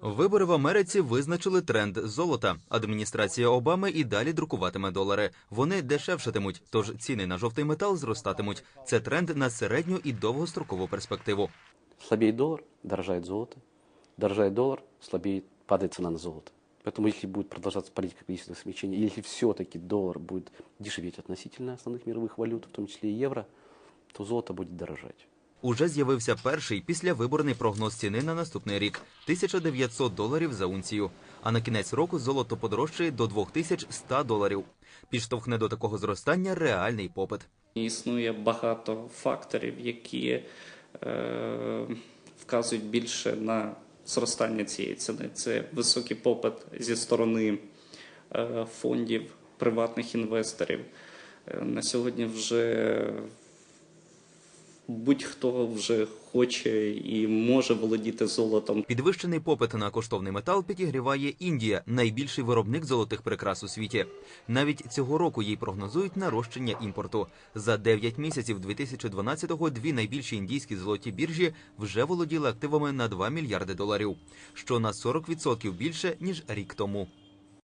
Вибори в Америці визначили тренд золота. Адміністрація Обами і далі друкуватиме долари. Вони дешевшатимуть, тож ціни на жовтий метал зростатимуть. Це тренд на середню і довгострокову перспективу. Слабеет доллар, дорожает золото. Дорожает доллар, слабеет, падает цена на золото. Поэтому если будет продолжаться политика количественных смещений, и если все-таки доллар будет дешеветь относительно основных мировых валют, в том числе и евро, то золото будет дорожать. Уже з'явився перший післявиборний прогноз ціни на наступний рік 1900 доларів за унцію. А на кінець року золото подорожчає до 2100 доларів. Підштовхне до такого зростання реальний попит. Існує багато факторів, які е, вказують більше на зростання цієї ціни. Це високий попит зі сторони е, фондів, приватних інвесторів. Е, на сьогодні вже будь-хто вже хоче і може володіти золотом. Підвищений попит на коштовний метал підігріває Індія, найбільший виробник золотих прикрас у світі. Навіть цього року їй прогнозують нарощення імпорту. За 9 місяців 2012-го дві найбільші індійські золоті біржі вже володіли активами на 2 мільярди доларів, що на 40% більше ніж рік тому.